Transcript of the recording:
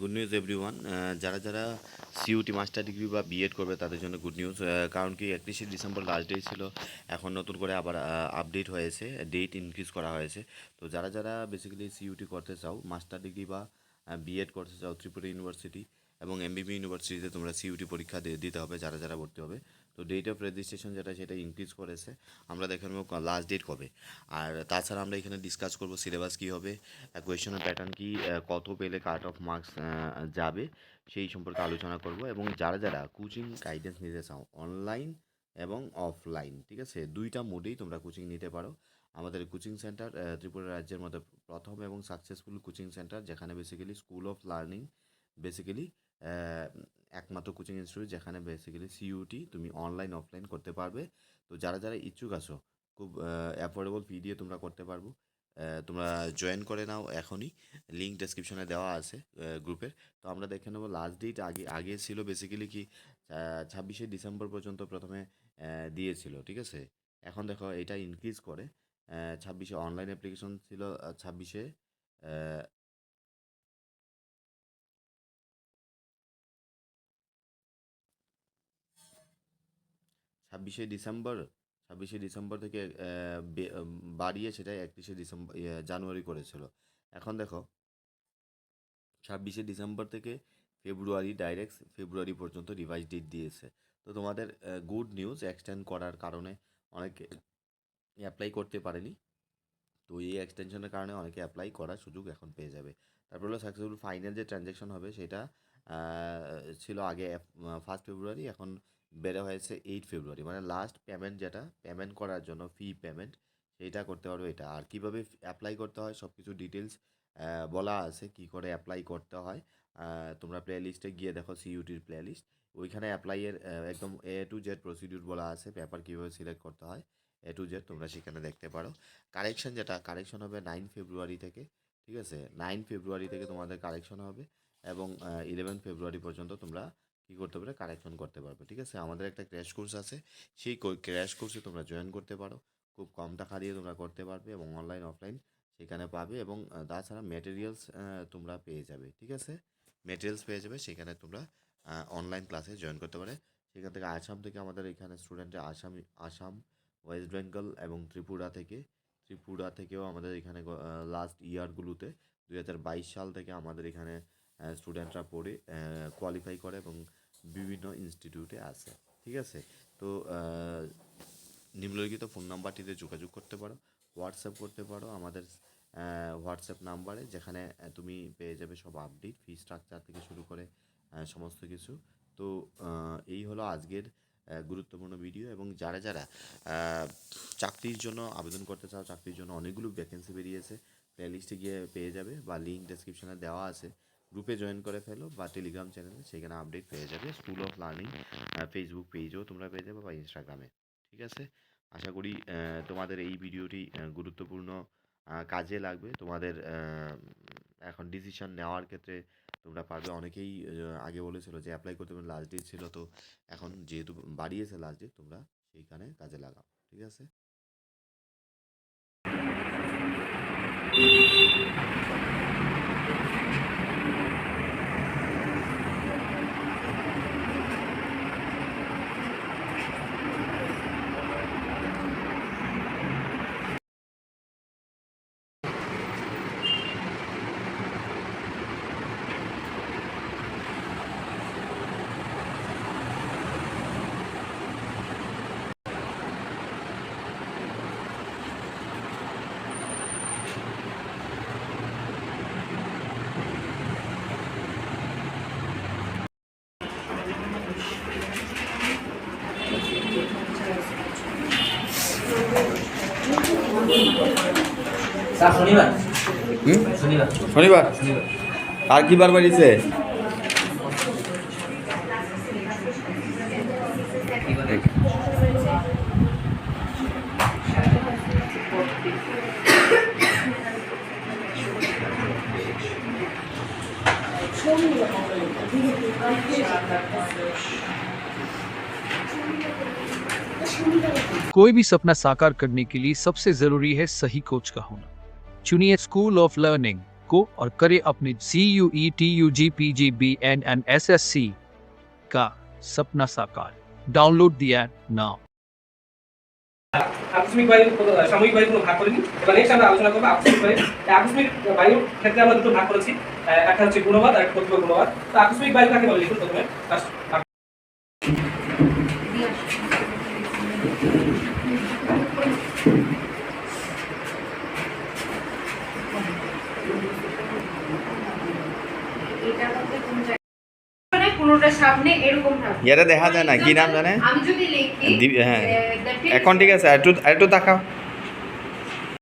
Good news everyone যারা যারা CUET master degree বা বিএড করবে, তাদের জন্য গুড নিউজ কারণ কি, একত্রিশে ডিসেম্বর লাস্ট ডে ছিল, এখন নতুন করে আবার আপডেট হয়েছে ডেট ইনক্রিজ করা হয়েছে। তো যারা যারা বেসিক্যালি সিইউটি করতে চাও মাস্টার ডিগ্রি বা বিএড করতে চাও, ত্রিপুরা ইউনিভার্সিটি এবং এমবিবি ইউনিভার্সিটিতে তোমরা সিইউটি পরীক্ষা দিতে হবে, যারা যারা ভর্তি হবে। তো ডেট অফ রেজিস্ট্রেশন যেটা, সেটা ইনক্রিজ করেছে। আমরা দেখে নেব লাস্ট ডেট কবে। আর তাছাড়া আমরা এখানে ডিসকাস করব সিলেবাস কী হবে কোয়েশনের প্যাটার্ন কি কত পেলে কাট অফ মার্কস যাবে, সেই সম্পর্কে আলোচনা করব। এবং যারা যারা কোচিং গাইডেন্স নিতে চাও অনলাইন এবং অফলাইন ঠিক আছে? দুইটা মোডেই তোমরা কোচিং নিতে পারো। আমাদের কোচিং সেন্টার ত্রিপুরা রাজ্যের মধ্যে প্রথম এবং সাকসেসফুল কোচিং সেন্টার যেখানে basically school of learning basically একমাত্র কোচিং ইনস্টিটিউট যেখানে বেসিক্যালি সিইউটি তুমি অনলাইন অফলাইন করতে পারবে। তো যারা যারা ইচ্ছুক আছো, খুব অ্যাফোর্ডেবল ফি দিয়ে তোমরা করতে পারব। তোমরা জয়েন করে নাও এখনই। লিঙ্ক ডেসক্রিপশনে দেওয়া আছে গ্রুপের তো আমরা দেখে নেব লাস্ট ডেট আগে আগে ছিল বেসিক্যালি কি ছাব্বিশে ডিসেম্বর পর্যন্ত প্রথমে দিয়েছিল, ঠিক আছে? এখন দেখো এটা ইনক্রিজ করে। ছাব্বিশে অনলাইন অ্যাপ্লিকেশন ছিল ছাব্বিশে ছাব্বিশে ডিসেম্বর ছাব্বিশে ডিসেম্বর থেকে বাড়িয়ে সেটা একত্রিশে ডিসেম্বর ইয়ে, জানুয়ারি করেছিল। এখন দেখো ছাব্বিশে ডিসেম্বর থেকে ফেব্রুয়ারি ডাইরেক্ট ফেব্রুয়ারি পর্যন্ত রিভাইজ ডেট দিয়েছে। তো তোমাদের গুড নিউজ এক্সটেন্ড করার কারণে অনেকে অ্যাপ্লাই করতে পারেনি। তো এই এক্সটেনশনের কারণে অনেকে অ্যাপ্লাই করার সুযোগ এখন পেয়ে যাবে। তারপর হলো সাকসেসফুল ফাইনাল যে ট্রানজ্যাকশন হবে সেটা ছিল আগে ফার্স্ট ফেব্রুয়ারি এখন বেড়ে হয়েছে এইট ফেব্রুয়ারি মানে লাস্ট পেমেন্ট যেটা পেমেন্ট করার জন্য ফি পেমেন্ট সেইটা করতে পারবে এটা। আর কীভাবে অ্যাপ্লাই করতে হয় সব কিছু ডিটেলস বলা আছে কি করে অ্যাপ্লাই করতে হয়। তোমরা প্লে লিস্টে গিয়ে দেখো সিইউটির প্লে লিস্ট ওইখানে অ্যাপ্লাইয়ের একদম এ টু জেড প্রসিডিউর বলা আছে পেপার কীভাবে সিলেক্ট করতে হয় এ টু জেড তোমরা সেখানে দেখতে পারো। কারেকশন যেটা কারেকশন হবে নাইন ফেব্রুয়ারি থেকে, ঠিক আছে? নাইন ফেব্রুয়ারি থেকে তোমাদের কারেকশন হবে এবং ইলেভেন ফেব্রুয়ারি পর্যন্ত তোমরা কী করতে পারবে? কারেকশন করতে পারবে, ঠিক আছে? আমাদের একটা ক্র্যাশ কোর্স আছে। সেই ক্র্যাশ কোর্সে তোমরা জয়েন করতে পারো। খুব কম টাকা দিয়ে তোমরা করতে পারবে এবং অনলাইন অফলাইন সেখানে পাবে এবং তাছাড়া মেটেরিয়ালস তোমরা পেয়ে যাবে, ঠিক আছে? মেটেরিয়ালস পেয়ে যাবে, সেখানে তোমরা অনলাইন ক্লাসে জয়েন করতে পারে সেখান থেকে আসাম থেকে আমাদের এখানে স্টুডেন্টরা আসাম আসাম ওয়েস্ট বেঙ্গল এবং ত্রিপুরা থেকে, ত্রিপুরা থেকেও আমাদের এখানে লাস্ট ইয়ারগুলোতে দুই হাজার বাইশ সাল থেকে আমাদের এখানে স্টুডেন্টরা পড়ে কোয়ালিফাই করে এবং বিভিন্ন ইনস্টিটিউটে আছে, ঠিক আছে? তো নিম্নলিখিত ফোন নাম্বারটিতে যোগাযোগ করতে পারো হোয়াটসঅ্যাপ করতে পারো, আমাদের হোয়াটসঅ্যাপ নাম্বারে যেখানে তুমি পেয়ে যাবে সব আপডেট ফি স্ট্রাকচার থেকে শুরু করে সমস্ত কিছু। তো এই হলো আজকের গুরুত্বপূর্ণ ভিডিও এবং যারা যারা চাকরির জন্য আবেদন করতে চাও, চাকরির জন্য অনেকগুলো ভ্যাকেন্সি বেরিয়েছে প্লেলিস্টে গিয়ে পেয়ে যাবে বা লিঙ্ক ডেসক্রিপশনে দেওয়া আছে। গ্রুপে জয়েন করে ফেলো বা টেলিগ্রাম চ্যানেলে সেখানে আপডেট পেয়ে যাবে। স্কুল অফ লার্নিং ফেসবুক পেজেও তোমরা পেয়ে যাবে বা ইনস্টাগ্রামে ঠিক আছে? আশা করি তোমাদের এই ভিডিওটি গুরুত্বপূর্ণ কাজে লাগবে। তোমাদের এখন ডিসিশন নেওয়ার ক্ষেত্রে তোমরা পারবে। অনেকেই আগে বলেছিল যে অ্যাপ্লাই করতে পারবে লাস্ট ডেট ছিল তো এখন যেহেতু বাড়িয়েছে লাস্ট ডেট তোমরা সেইখানে কাজে লাগাও। ঠিক আছে? শনিবার হুম শনিবার শনিবার শনিবার আর কি বার বাড়িছে कोई भी सपना साकार करने के लिए सबसे जरूरी है सही कोच का होना चुनिए स्कूल ऑफ लर्निंग को और करें अपने C U E T U G P G B N N S S C का सपना साकार डाउनलोड दिया नाउ আকস্মিক বায়ু কোনো সাময়িক বায়ু কোনো ভাগ করিনি এবার নেক্সট আমরা আলোচনা করবো আকস্মিক বায়ু এই আকস্মিক বায়ুর ক্ষেত্রে আমরা দুটো ভাগ করেছি আহ, একটা হচ্ছে গুণবাদ আর একটা প্রতিকূল গুণবাদ তো আকস্মিক বায়ু কাকে বলে লিখুন প্রথমে First, ইয়ারে দেখা যায় না কি নাম জানে? আমি যদি লিখি হ্যাঁ। এখন ঠিক আছে একটু একটু তাকাও।